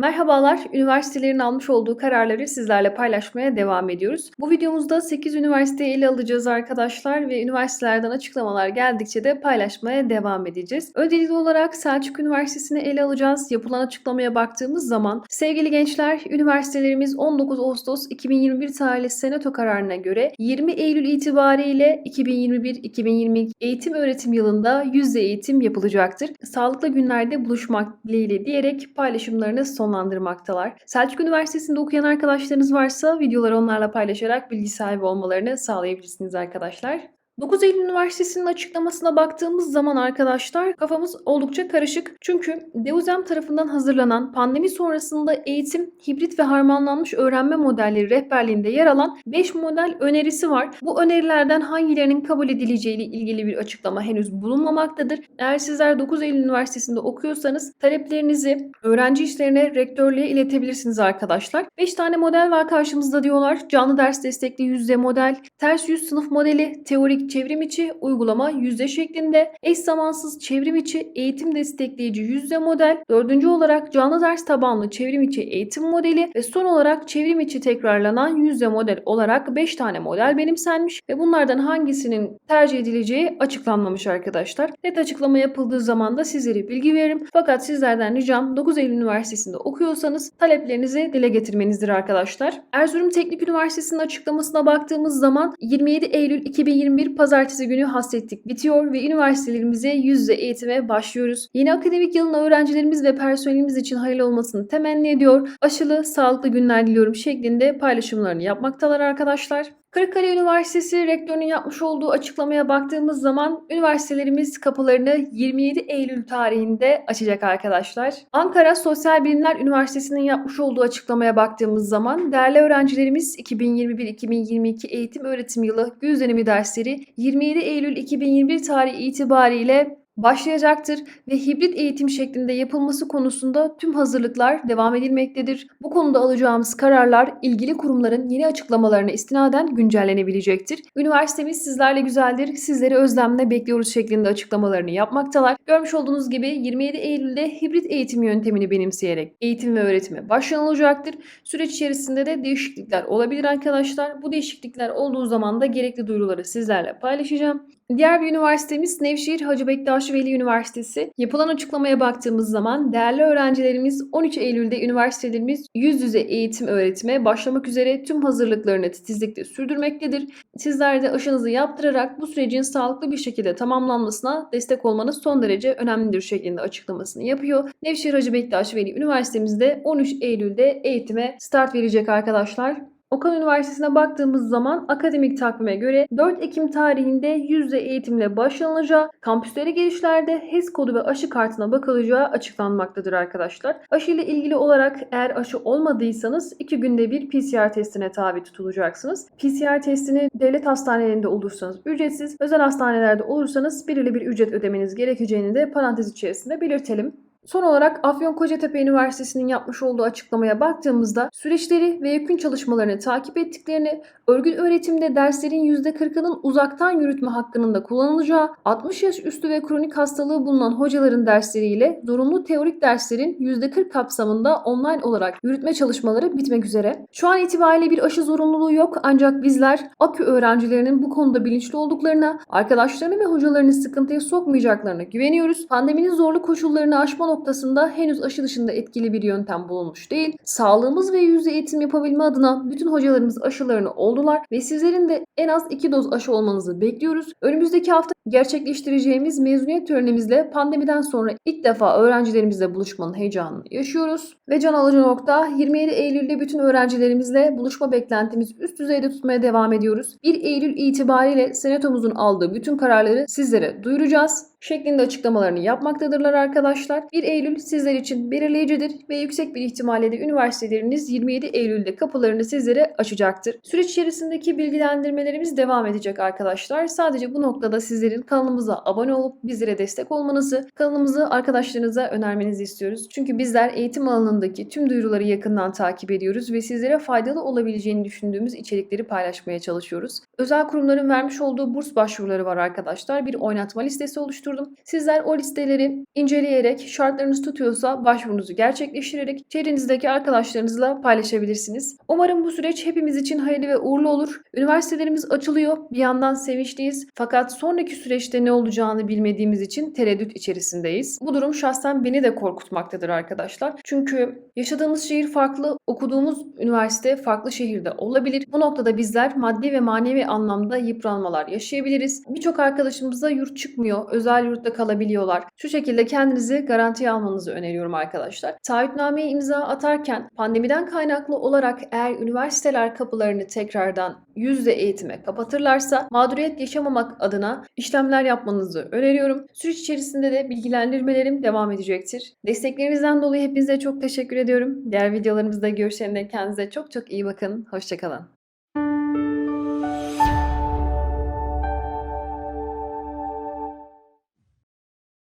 Merhabalar, üniversitelerin almış olduğu kararları sizlerle paylaşmaya devam ediyoruz. Bu videomuzda 8 üniversiteyi ele alacağız arkadaşlar ve üniversitelerden açıklamalar geldikçe de paylaşmaya devam edeceğiz. Öncelikli olarak Selçuk Üniversitesi'ni ele alacağız. Yapılan açıklamaya baktığımız zaman sevgili gençler, üniversitelerimiz 19 Ağustos 2021 tarihli senato kararına göre 20 Eylül itibariyle 2021-2022 eğitim öğretim yılında yüzde eğitim yapılacaktır. Sağlıklı günlerde buluşmak dileğiyle diyerek paylaşımlarını sonlandırmaktalar. Selçuk Üniversitesi'nde okuyan arkadaşlarınız varsa videoları onlarla paylaşarak bilgi sahibi olmalarını sağlayabilirsiniz arkadaşlar. 9 Eylül Üniversitesi'nin açıklamasına baktığımız zaman arkadaşlar kafamız oldukça karışık. Çünkü DEUZEM tarafından hazırlanan pandemi sonrasında eğitim, hibrit ve harmanlanmış öğrenme modelleri rehberliğinde yer alan 5 model önerisi var. Bu önerilerden hangilerinin kabul edileceği ile ilgili bir açıklama henüz bulunmamaktadır. Eğer sizler 9 Eylül Üniversitesi'nde okuyorsanız taleplerinizi öğrenci işlerine, rektörlüğe iletebilirsiniz arkadaşlar. 5 tane model var karşımızda diyorlar. Canlı ders destekli yüzde model, ters yüz sınıf modeli, teorik çevrim içi, uygulama yüzde şeklinde, eş zamansız çevrim içi, eğitim destekleyici yüzde model, dördüncü olarak canlı ders tabanlı çevrim içi eğitim modeli ve son olarak çevrim içi tekrarlanan yüzde model olarak 5 tane model benimsenmiş ve bunlardan hangisinin tercih edileceği açıklanmamış arkadaşlar. Net açıklama yapıldığı zaman da sizlere bilgi veririm. Fakat sizlerden ricam 9 Eylül Üniversitesi'nde okuyorsanız taleplerinizi dile getirmenizdir arkadaşlar. Erzurum Teknik Üniversitesi'nin açıklamasına baktığımız zaman 27 Eylül 2021 Pazartesi günü hasretlik bitiyor ve üniversitelerimize yüz yüze eğitime başlıyoruz. Yeni akademik yılın öğrencilerimiz ve personelimiz için hayırlı olmasını temenni ediyor. Aşılı, sağlıklı günler diliyorum şeklinde paylaşımlarını yapmaktalar arkadaşlar. Kırıkkale Üniversitesi rektörünün yapmış olduğu açıklamaya baktığımız zaman üniversitelerimiz kapılarını 27 Eylül tarihinde açacak arkadaşlar. Ankara Sosyal Bilimler Üniversitesi'nin yapmış olduğu açıklamaya baktığımız zaman değerli öğrencilerimiz 2021-2022 eğitim öğretim yılı yüz dönemi dersleri 27 Eylül 2021 tarihi itibariyle başlayacaktır ve hibrit eğitim şeklinde yapılması konusunda tüm hazırlıklar devam edilmektedir. Bu konuda alacağımız kararlar ilgili kurumların yeni açıklamalarına istinaden güncellenebilecektir. Üniversitemiz sizlerle güzeldir, sizleri özlemle bekliyoruz şeklinde açıklamalarını yapmaktalar. Görmüş olduğunuz gibi 27 Eylül'de hibrit eğitim yöntemini benimseyerek eğitim ve öğretime başlanılacaktır. Süreç içerisinde de değişiklikler olabilir arkadaşlar. Bu değişiklikler olduğu zaman da gerekli duyuruları sizlerle paylaşacağım. Diğer bir üniversitemiz Nevşehir Hacı Bektaş Veli Üniversitesi. Yapılan açıklamaya baktığımız zaman değerli öğrencilerimiz 13 Eylül'de üniversitelerimiz yüz yüze eğitim öğretime başlamak üzere tüm hazırlıklarını titizlikle sürdürmektedir. Sizler de aşınızı yaptırarak bu sürecin sağlıklı bir şekilde tamamlanmasına destek olmanız son derece önemlidir şeklinde açıklamasını yapıyor. Nevşehir Hacı Bektaş Veli Üniversitemizde 13 Eylül'de eğitime start verecek arkadaşlar. Okan Üniversitesi'ne baktığımız zaman akademik takvime göre 4 Ekim tarihinde yüzde eğitimle başlanılacağı, kampüslere girişlerde HES kodu ve aşı kartına bakılacağı açıklanmaktadır arkadaşlar. Aşı ile ilgili olarak eğer aşı olmadıysanız 2 günde bir PCR testine tabi tutulacaksınız. PCR testini devlet hastanelerinde olursanız ücretsiz, özel hastanelerde olursanız belirli bir ücret ödemeniz gerekeceğini de parantez içerisinde belirtelim. Son olarak Afyon Kocatepe Üniversitesi'nin yapmış olduğu açıklamaya baktığımızda süreçleri ve yakın çalışmalarını takip ettiklerini, örgün öğretimde derslerin %40'ının uzaktan yürütme hakkının da kullanılacağı, 60 yaş üstü ve kronik hastalığı bulunan hocaların dersleriyle zorunlu teorik derslerin %40 kapsamında online olarak yürütme çalışmaları bitmek üzere. Şu an itibariyle bir aşı zorunluluğu yok ancak bizler AKÜ öğrencilerinin bu konuda bilinçli olduklarına, arkadaşlarını ve hocalarını sıkıntıya sokmayacaklarına güveniyoruz. Pandeminin zorlu koşullarını aşma noktasında henüz aşı dışında etkili bir yöntem bulunmuş değil. Sağlığımız ve yüzde eğitim yapabilme adına bütün hocalarımız aşılarını oldular ve sizlerin de en az 2 doz aşı olmanızı bekliyoruz. Önümüzdeki hafta gerçekleştireceğimiz mezuniyet törenimizle pandemiden sonra ilk defa öğrencilerimizle buluşmanın heyecanını yaşıyoruz. Ve can alıcı nokta 27 Eylül'de bütün öğrencilerimizle buluşma beklentimizi üst düzeyde tutmaya devam ediyoruz. 1 Eylül itibariyle senatomuzun aldığı bütün kararları sizlere duyuracağız şeklinde açıklamalarını yapmaktadırlar arkadaşlar. 1 Eylül sizler için belirleyicidir ve yüksek bir ihtimalle de üniversiteleriniz 27 Eylül'de kapılarını sizlere açacaktır. Süreç içerisindeki bilgilendirmelerimiz devam edecek arkadaşlar. Sadece bu noktada sizleri sizlerin kanalımıza abone olup bizlere destek olmanızı, kanalımızı arkadaşlarınıza önermenizi istiyoruz. Çünkü bizler eğitim alanındaki tüm duyuruları yakından takip ediyoruz ve sizlere faydalı olabileceğini düşündüğümüz içerikleri paylaşmaya çalışıyoruz. Özel kurumların vermiş olduğu burs başvuruları var arkadaşlar. Bir oynatma listesi oluşturdum. Sizler o listeleri inceleyerek şartlarınız tutuyorsa başvurunuzu gerçekleştirerek çevrenizdeki arkadaşlarınızla paylaşabilirsiniz. Umarım bu süreç hepimiz için hayırlı ve uğurlu olur. Üniversitelerimiz açılıyor. Bir yandan sevinçliyiz. Fakat sonraki süreçte ne olacağını bilmediğimiz için tereddüt içerisindeyiz. Bu durum şahsen beni de korkutmaktadır arkadaşlar. Çünkü yaşadığımız şehir farklı, okuduğumuz üniversite farklı şehirde olabilir. Bu noktada bizler maddi ve manevi anlamda yıpranmalar yaşayabiliriz. Birçok arkadaşımız da yurt çıkmıyor, özel yurtta kalabiliyorlar. Şu şekilde kendinizi garantiye almanızı öneriyorum arkadaşlar. Taahhütnameye imza atarken pandemiden kaynaklı olarak eğer üniversiteler kapılarını tekrardan yüzde eğitime kapatırlarsa mağduriyet yaşamamak adına işlemler yapmanızı öneriyorum. Süreç içerisinde de bilgilendirmelerim devam edecektir. Desteklerinizden dolayı hepinize çok teşekkür ediyorum. Diğer videolarımızda görüşene kendinize çok çok iyi bakın. Hoşçakalın.